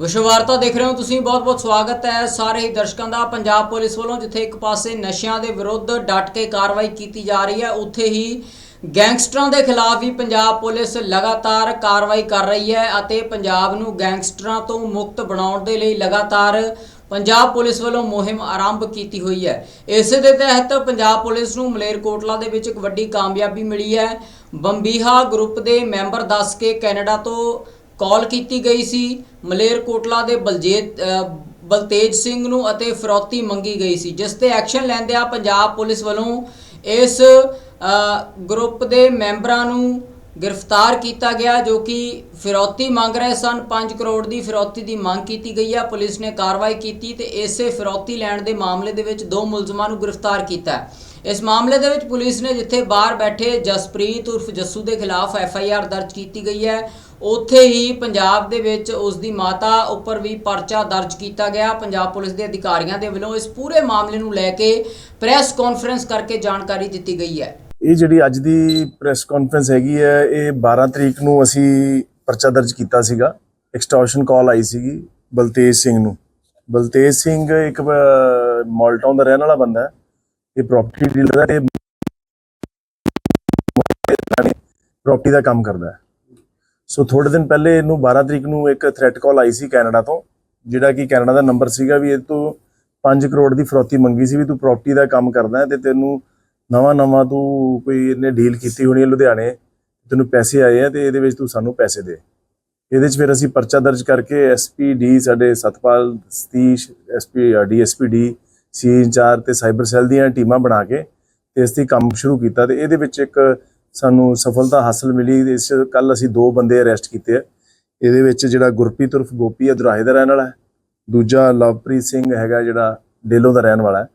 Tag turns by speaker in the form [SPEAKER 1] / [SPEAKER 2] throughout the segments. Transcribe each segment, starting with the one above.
[SPEAKER 1] ਵਿਸ਼ਵਾਰਤਾ ਦੇਖ ਰਹੇ ਹੋ ਤੁਸੀਂ, ਬਹੁਤ-ਬਹੁਤ ਸਵਾਗਤ ਹੈ ਸਾਰੇ ਹੀ ਦਰਸ਼ਕਾਂ ਦਾ। ਪੰਜਾਬ ਪੁਲਿਸ ਵੱਲੋਂ ਜਿੱਥੇ ਇੱਕ ਪਾਸੇ ਨਸ਼ਿਆਂ ਦੇ ਵਿਰੁੱਧ ਡਟ ਕੇ ਕਾਰਵਾਈ ਕੀਤੀ ਜਾ ਰਹੀ ਹੈ, ਉੱਥੇ ਹੀ ਗੈਂਗਸਟਰਾਂ ਦੇ ਖਿਲਾਫ ਵੀ ਪੰਜਾਬ ਪੁਲਿਸ ਲਗਾਤਾਰ ਕਾਰਵਾਈ ਕਰ ਰਹੀ ਹੈ ਅਤੇ ਪੰਜਾਬ ਨੂੰ ਗੈਂਗਸਟਰਾਂ ਤੋਂ ਮੁਕਤ ਬਣਾਉਣ ਦੇ ਲਈ ਲਗਾਤਾਰ ਪੰਜਾਬ ਪੁਲਿਸ ਵੱਲੋਂ ਮੁਹਿੰਮ ਆਰੰਭ ਕੀਤੀ ਹੋਈ ਹੈ। ਇਸੇ ਦੇ ਤਹਿਤ ਪੰਜਾਬ ਪੁਲਿਸ ਨੂੰ ਮਲੇਰਕੋਟਲਾ ਦੇ ਵਿੱਚ ਇੱਕ ਵੱਡੀ ਕਾਮਯਾਬੀ ਮਿਲੀ ਹੈ। ਬੰਬੀਹਾ ਗਰੁੱਪ ਦੇ ਮੈਂਬਰ ਦੱਸ ਕੇ ਕੈਨੇਡਾ ਤੋਂ ਕਾਲ ਕੀਤੀ ਗਈ ਸੀ। ਮਲੇਰਕੋਟਲਾ ਦੇ ਬਲਜੇਤ ਬਲਤੇਜ ਸਿੰਘ ਨੂੰ ਅਤੇ ਫਰੌਤੀ ਮੰਗੀ ਗਈ ਸੀ। ਜਿਸ ਤੇ ਐਕਸ਼ਨ ਲੈਂਦਿਆਂ ਪੰਜਾਬ ਪੁਲਿਸ ਵੱਲੋਂ ਇਸ ਗਰੁੱਪ ਦੇ ਮੈਂਬਰਾਂ ਨੂੰ ਗ੍ਰਿਫਤਾਰ ਕੀਤਾ ਗਿਆ, ਜੋ ਕਿ ਫਿਰੌਤੀ ਮੰਗ ਰਹੇ ਸਨ। 5 ਕਰੋੜ ਦੀ ਫਿਰੌਤੀ ਦੀ ਮੰਗ ਕੀਤੀ ਗਈ ਹੈ ਪੁਲਿਸ ਨੇ ਕਾਰਵਾਈ ਕੀਤੀ ਤੇ ਇਸੇ ਫਿਰੌਤੀ ਲੈਣ ਦੇ ਮਾਮਲੇ ਦੇ ਵਿੱਚ ਦੋ ਮੁਲਜ਼ਮਾਂ ਨੂੰ ਗ੍ਰਿਫਤਾਰ ਕੀਤਾ। ਇਸ ਮਾਮਲੇ ਦੇ ਵਿੱਚ ਪੁਲਿਸ ਨੇ ਜਿੱਥੇ ਬਾਹਰ ਬੈਠੇ ਜਸਪ੍ਰੀਤ ਉਰਫ ਜੱਸੂ ਦੇ ਖਿਲਾਫ ਐਫ ਆਈ ਆਰ ਦਰਜ ਕੀਤੀ ਗਈ ਹੈ। ਉੱਥੇ ਹੀ ਪੰਜਾਬ ਦੇ ਵਿੱਚ ਉਸ ਦੀ ਮਾਤਾ ਉੱਪਰ ਵੀ ਪਰਚਾ ਦਰਜ ਕੀਤਾ ਗਿਆ। ਪੰਜਾਬ ਪੁਲਿਸ ਦੇ ਅਧਿਕਾਰੀਆਂ ਦੇ ਵੱਲੋਂ ਇਸ ਪੂਰੇ ਮਾਮਲੇ ਨੂੰ ਲੈ ਕੇ ਪ੍ਰੈਸ ਕਾਨਫਰੰਸ ਕਰਕੇ ਜਾਣਕਾਰੀ ਦਿੱਤੀ ਗਈ ਹੈ।
[SPEAKER 2] ਇਹ ਜਿਹੜੀ ਅੱਜ ਦੀ ਪ੍ਰੈਸ ਕਾਨਫਰੰਸ ਹੈਗੀ ਹੈ, ਇਹ 12 ਤਰੀਕ ਨੂੰ ਅਸੀਂ ਪਰਚਾ ਦਰਜ ਕੀਤਾ ਸੀਗਾ। ਐਕਸਟੋਰਸ਼ਨ ਕਾਲ ਆਈ ਸੀਗੀ ਬਲਤੇਜ ਸਿੰਘ ਨੂੰ। ਬਲਤੇਜ ਸਿੰਘ ਇੱਕ ਮਾਲਟਾਊਨ ਦਾ ਰਹਿਣ ਵਾਲਾ ਬੰਦਾ ਹੈ। ਇਹ ਪ੍ਰਾਪਰਟੀ ਡੀਲਰ ਹੈ ਤੇ ਪ੍ਰਾਪਰਟੀ ਦਾ ਕੰਮ ਕਰਦਾ ਹੈ। ਸੋ ਥੋੜੇ ਦਿਨ ਪਹਿਲੇ ਇਹਨੂੰ 12 ਤਰੀਕ ਨੂੰ ਇੱਕ ਥ੍ਰੈਟ ਕਾਲ ਆਈ ਸੀ ਕੈਨੇਡਾ ਤੋਂ, ਜਿਹੜਾ ਕਿ ਕੈਨੇਡਾ ਦਾ ਨੰਬਰ ਸੀਗਾ ਵੀ ਇਹ ਤੋਂ 5 ਕਰੋੜ ਦੀ ਫਰੋਤੀ ਮੰਗੀ ਸੀ ਵੀ ਤੂੰ ਪ੍ਰਾਪਰਟੀ ਦਾ ਕੰਮ ਕਰਦਾ ਹੈ ਤੇ ਤੈਨੂੰ ਨਵਾਂ ਨਵਾਂ ਤੂੰ ਕੋਈ ਇਹਨੇ ਡੀਲ ਕੀਤੀ ਹੋਣੀ ਹੈ ਲੁਧਿਆਣੇ, ਤੈਨੂੰ ਪੈਸੇ ਆਏ ਆ ਤੇ ਇਹਦੇ ਵਿੱਚ ਤੂੰ ਸਾਨੂੰ ਪੈਸੇ ਦੇ। ਇਹਦੇ 'ਚ ਫਿਰ ਅਸੀਂ ਪਰਚਾ ਦਰਜ ਕਰਕੇ ਐਸਪੀ ਡੀ ਸਾਡੇ Satpal Satish SP DSP D C incharge ਤੇ ਸਾਈਬਰ ਸੈੱਲ ਦੀਆਂ ਟੀਮਾਂ ਬਣਾ ਕੇ ਤੇ ਇਸ ਤੇ ਕੰਮ ਸ਼ੁਰੂ ਕੀਤਾ ਤੇ ਇਹਦੇ ਵਿੱਚ ਇੱਕ ਸਾਨੂੰ ਸਫਲਤਾ ਹਾਸਲ ਮਿਲੀ। ਇਸ ਕੱਲ ਅਸੀਂ ਦੋ ਬੰਦੇ ਅਰੈਸਟ ਕੀਤੇ ਆ। ਇਹਦੇ ਵਿੱਚ ਜਿਹੜਾ ਗੁਰਪ੍ਰੀਤ ਉਰਫ ਗੋਪੀ ਹੈ ਦੁਰਾਹੇ ਦਾ ਰਹਿਣ ਵਾਲਾ ਹੈ। ਦੂਜਾ ਲਵਪ੍ਰੀਤ ਸਿੰਘ ਹੈਗਾ ਜਿਹੜਾ ਡੇਲੋ ਦਾ ਰਹਿਣ ਵਾਲਾ ਹੈ।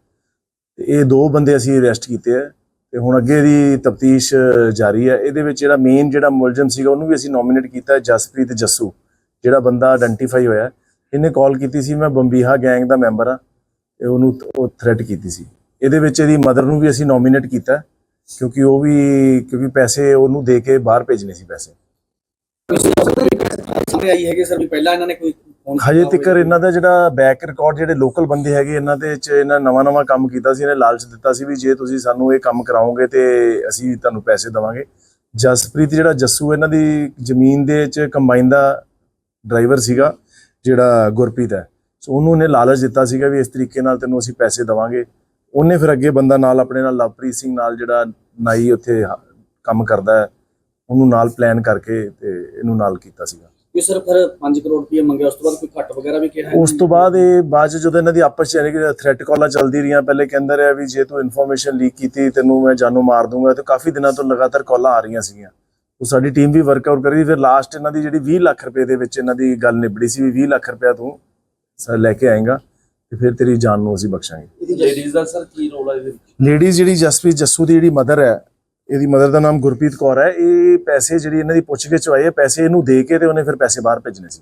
[SPEAKER 2] ਤੇ ਇਹ ਦੋ ਬੰਦੇ ਅਸੀਂ ਅਰੈਸਟ ਕੀਤੇ ਆ। ਤੇ ਹੁਣ ਅੱਗੇ ਦੀ ਤਫਤੀਸ਼ ਜਾਰੀ ਹੈ ਇਹਦੇ ਵਿੱਚ ਜਿਹੜਾ ਮੇਨ ਜਿਹੜਾ ਮੁਲਜ਼ਮ ਸੀਗਾ, ਉਹਨੂੰ ਵੀ ਅਸੀਂ ਨੋਮੀਨੇਟ ਕੀਤਾ ਜਸਪ੍ਰੀਤ ਜੱਸੂ, ਜਿਹੜਾ ਬੰਦਾ ਆਇਡੈਂਟੀਫਾਈ ਹੋਇਆ ਇਹਨੇ ਕਾਲ ਕੀਤੀ ਸੀ, ਮੈਂ ਬੰਬੀਹਾ ਗੈਂਗ ਦਾ ਮੈਂਬਰ ਆ ਤੇ ਉਹਨੂੰ ਉਹ ਥ੍ਰੈਟ ਕੀਤੀ ਸੀ। ਇਹਦੇ ਵਿੱਚ ਇਹਦੀ ਮਦਰ ਨੂੰ ਵੀ ਅਸੀਂ ਨੋਮੀਨੇਟ ਕੀਤਾ ਕਿਉਂਕਿ ਉਹ ਵੀ, ਕਿਉਂਕਿ ਪੈਸੇ ਉਹਨੂੰ ਦੇ ਕੇ ਬਾਹਰ ਭੇਜਣੇ ਸੀ ਪੈਸੇ।
[SPEAKER 3] ਸਾਹਮਣੇ ਆਈ ਹੈਗੇ ਸਰ ਵੀ ਪਹਿਲਾਂ ਇਹਨਾਂ ਨੇ ਕੋਈ
[SPEAKER 2] ਹਜੇ ਤੱਕ ਇਹਨਾਂ ਦਾ ਜਿਹੜਾ ਬੈਕ ਰਿਕਾਰਡ ਜਿਹੜੇ ਲੋਕਲ ਬੰਦੇ ਹੈਗੇ, ਇਹਨਾਂ ਦੇ ਚ ਇਹਨਾਂ ਨਵਾਂ ਨਵਾਂ ਕੰਮ ਕੀਤਾ ਸੀ, ਇਹਨੇ ਲਾਲਚ ਦਿੱਤਾ ਸੀ ਵੀ ਜੇ ਤੁਸੀਂ ਸਾਨੂੰ ਇਹ ਕੰਮ ਕਰਾਓਗੇ ਤੇ ਅਸੀਂ ਤੁਹਾਨੂੰ ਪੈਸੇ ਦੇਵਾਂਗੇ। ਜਸਪ੍ਰੀਤ ਜਿਹੜਾ ਜੱਸੂ ਇਹਨਾਂ ਦੀ ਜ਼ਮੀਨ ਦੇ ਚ ਕੰਬਾਈਨ ਦਾ ਡਰਾਈਵਰ ਸੀਗਾ, ਜਿਹੜਾ ਗੁਰਪ੍ਰੀਤ ਹੈ। ਸੋ ਉਹਨੂੰ ਇਹਨੇ ਲਾਲਚ ਦਿੱਤਾ ਸੀਗਾ ਵੀ ਇਸ ਤਰੀਕੇ ਨਾਲ ਤੈਨੂੰ ਅਸੀਂ ਪੈਸੇ ਦੇਵਾਂਗੇ। ਉਹਨੇ ਫਿਰ ਅੱਗੇ ਬੰਦਾ ਨਾਲ ਆਪਣੇ ਨਾਲ ਲਵਪ੍ਰੀਤ ਸਿੰਘ ਨਾਲ ਜਿਹੜਾ ਨਾਈ ਉੱਥੇ ਕੰਮ ਕਰਦਾ ਹੈ ਉਹਨੂੰ ਨਾਲ ਪਲਾਨ ਕਰਕੇ ਤੇ ਇਹਨੂੰ ਨਾਲ ਕੀਤਾ ਸੀਗਾ।
[SPEAKER 3] ਕੋਈ ਸਰ ਫਿਰ 5 ਕਰੋੜ ਰੁਪਏ ਮੰਗਿਆ ਉਸ ਤੋਂ ਬਾਅਦ ਕੋਈ ਘੱਟ ਵਗੈਰਾ ਵੀ ਕਿਹਾ
[SPEAKER 2] ਉਸ ਤੋਂ ਬਾਅਦ ਇਹ ਬਾਅਦ ਜਦੋਂ ਇਹਨਾਂ ਦੀ ਆਪਸ ਚ ਥ੍ਰੈਟ ਕਾਲਾਂ ਚੱਲਦੀ ਰਹੀਆਂ ਪਹਿਲੇ ਕਹਿੰਦਾ ਰਿਹਾ ਵੀ ਜੇ ਤੂੰ ਇਨਫੋਰਮੇਸ਼ਨ ਲੀਕ ਕੀਤੀ ਤੈਨੂੰ ਮੈਂ ਜਾਨੋਂ ਮਾਰ ਦੂੰਗਾ ਤੇ ਕਾਫੀ ਦਿਨਾਂ ਤੋਂ ਲਗਾਤਾਰ ਕਾਲਾਂ ਆ ਰਹੀਆਂ ਸੀਗੀਆਂ। ਉਹ ਸਾਡੀ ਟੀਮ ਵੀ ਵਰਕਆਊਟ ਕਰੀ ਫਿਰ ਲਾਸਟ ਇਹਨਾਂ ਦੀ ਜਿਹੜੀ 20 ਲੱਖ ਰੁਪਏ ਦੇ ਵਿੱਚ ਇਹਨਾਂ ਦੀ ਗੱਲ ਨਿਬੜੀ ਸੀ ਵੀ 20 ਲੱਖ ਰੁਪਇਆ ਤੂੰ ਲੈ ਕੇ ਆਏਗਾ। ਤੇ ਫਿਰ ਤੇਰੀ ਜਾਨ ਨੂੰ ਅਸੀਂ ਬਖਸ਼ਾਂਗੇ।
[SPEAKER 3] ਇਹਦੀ ਲੇਡੀਜ਼ ਦਾ ਸਰ ਕੀ ਰੋਲ ਹੈ ਇਹਦੇ ਵਿੱਚ?
[SPEAKER 2] ਲੇਡੀਜ਼ ਜਿਹੜੀ ਜਸਪ੍ਰੀਤ ਜੱਸੂ ਦੀ ਜਿਹੜੀ ਮਦਰ ਹੈ ਇਹਦੀ ਮਦਰ ਦਾ ਨਾਮ ਗੁਰਪ੍ਰੀਤ ਕੌਰ ਹੈ। ਇਹ ਪੈਸੇ ਜਿਹੜੀ ਇਹਨਾਂ ਦੀ ਪੁੱਛਗਿੱਛ ਆਏ ਪੈਸੇ ਇਹਨੂੰ ਦੇ ਕੇ ਤੇ ਉਹਨੇ ਫਿਰ ਪੈਸੇ ਬਾਹਰ ਭੇਜਣੇ ਸੀ।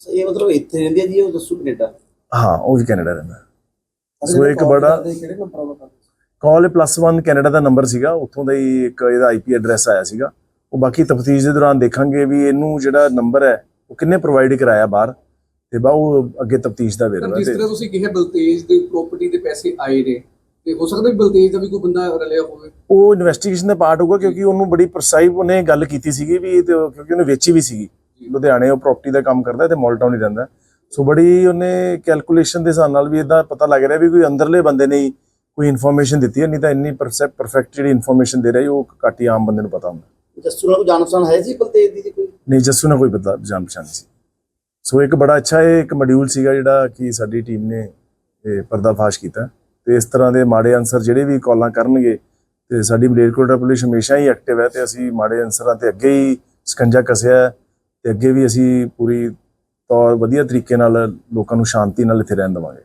[SPEAKER 3] ਸਰ ਇਹ ਮਤਲਬ ਇੱਥੇ ਰਹਿੰਦੀ ਹੈ ਜੀ ਉਹ ਦੱਸੂ ਕੈਨੇਡਾ?
[SPEAKER 2] ਹਾਂ ਉਹ ਵੀ ਕੈਨੇਡਾ ਰਹਿੰਦਾ। ਸੋ ਇੱਕ ਬੜਾ ਕਾਲ ਪਲੱਸ 1 ਕੈਨੇਡਾ ਦਾ ਨੰਬਰ ਸੀਗਾ। ਉੱਥੋਂ ਦਾ ਹੀ ਇੱਕ ਇਹਦਾ ਆਈਪੀ ਐਡਰੈਸ ਆਇਆ ਸੀਗਾ। ਉਹ ਬਾਕੀ ਤਫਤੀਸ਼ ਦੇ ਦੌਰਾਨ ਦੇਖਾਂਗੇ ਵੀ ਇਹਨੂੰ ਜਿਹੜਾ ਨੰਬਰ ਹੈ ਉਹ ਕਿੰਨੇ ਪ੍ਰੋਵਾਈਡ ਕਰਾਇਆ ਬਾਹਰ। ਤੇ ਬਾ ਉਹ ਅੱਗੇ ਤਫਤੀਸ਼ ਦਾ ਵੇਰਵਾ
[SPEAKER 4] ਜਿਸ
[SPEAKER 2] ਤੇ
[SPEAKER 4] ਤਰ੍ਹਾਂ ਤੁਸੀਂ ਕਿਹਾ ਬਲਤੇਜ ਦੀ ਪ੍ਰਾਪਰਟੀ ਦੇ ਪੈਸੇ ਆਏ ਨੇ ਤੇ ਹੋ ਸਕਦਾ ਵੀ ਬਲਤੇਜ ਦਾ ਵੀ ਕੋਈ ਬੰਦਾ ਰਲਿਆ ਹੋਵੇ।
[SPEAKER 2] ਉਹ ਇਨਵੈਸਟੀਗੇਸ਼ਨ ਦਾ ਪਾਰਟ ਹੋਊਗਾ ਕਿਉਂਕਿ ਉਹਨੂੰ ਬੜੀ ਪ੍ਰਸਾਈਵ ਉਹਨੇ ਗੱਲ ਕੀਤੀ ਸੀਗੀ ਵੀ ਇਹ ਤੇ ਕਿਉਂਕਿ ਉਹਨੇ ਵੇਚੀ ਵੀ ਸੀਗੀ। ਲੁਧਿਆਣੇ ਉਹ ਪ੍ਰਾਪਰਟੀ ਦਾ ਕੰਮ ਕਰਦਾ ਤੇ ਮਾਲਟਾਊਨ ਹੀ ਰਹਿੰਦਾ। ਸੋ ਬੜੀ ਉਹਨੇ ਕੈਲਕੂਲੇਸ਼ਨ ਦੇ ਹਿਸਾਬ ਨਾਲ ਵੀ ਇਦਾਂ ਪਤਾ ਲੱਗ ਰਿਹਾ ਵੀ ਕੋਈ ਅੰਦਰਲੇ ਬੰਦੇ ਨੇ ਕੋਈ ਇਨਫੋਰਮੇਸ਼ਨ ਦਿੱਤੀ ਹੈ ਨਹੀਂ ਤਾਂ ਇੰਨੀ ਪਰਫੈਕਟ ਜਿਹੜੀ ਇਨਫੋਰਮੇਸ਼ਨ ਦੇ ਰਿਹਾ ਉਹ ਘੱਟ ਹੀ ਆਮ ਬੰਦੇ ਨੂੰ ਪਤਾ ਹੁੰਦਾ।
[SPEAKER 3] ਜੱਸੂ ਨਾਲ ਕੋਈ ਜਾਣ ਪਛਾਣ ਹੈ ਜੀ ਬਲਤੇਜ ਦੀ ਕੋਈ?
[SPEAKER 2] ਨਹੀਂ ਜੱਸੂ ਨਾਲ ਕੋਈ ਪਤਾ ਜਾਣ ਪਛਾਣ ਨਹੀਂ ਸੀ। ਸੋ ਇੱਕ ਬੜਾ ਅੱਛਾ ਇਹ ਇੱਕ ਮੋਡਿਊਲ ਸੀਗਾ ਜਿਹੜਾ ਕਿ ਸਾਡੀ ਟੀਮ ਨੇ ਇਹ ਪਰਦਾਫਾਸ਼ ਕੀਤਾ। ਤੇ ਇਸ ਤਰ੍ਹਾਂ ਦੇ ਮਾੜੇ ਅਨਸਰ ਜਿਹੜੇ ਵੀ ਕਾਲਾਂ ਕਰਨਗੇ, ਤੇ ਸਾਡੀ ਮਲੇਰਕੋਟਲਾ ਪੁਲਿਸ ਹਮੇਸ਼ਾ ਹੀ ਐਕਟਿਵ ਹੈ ਤੇ ਅਸੀਂ ਮਾੜੇ ਅਨਸਰਾਂ ਤੇ ਅੱਗੇ ਹੀ ਸਕੰਜਾ ਕੱਸਿਆ ਹੈ ਤੇ ਅੱਗੇ ਵੀ ਅਸੀਂ ਪੂਰੀ ਤੌਰ ਵਧੀਆ ਤਰੀਕੇ ਨਾਲ ਲੋਕਾਂ ਨੂੰ ਸ਼ਾਂਤੀ ਨਾਲ ਇੱਥੇ ਰਹਿਣ ਦੇਵਾਂਗੇ।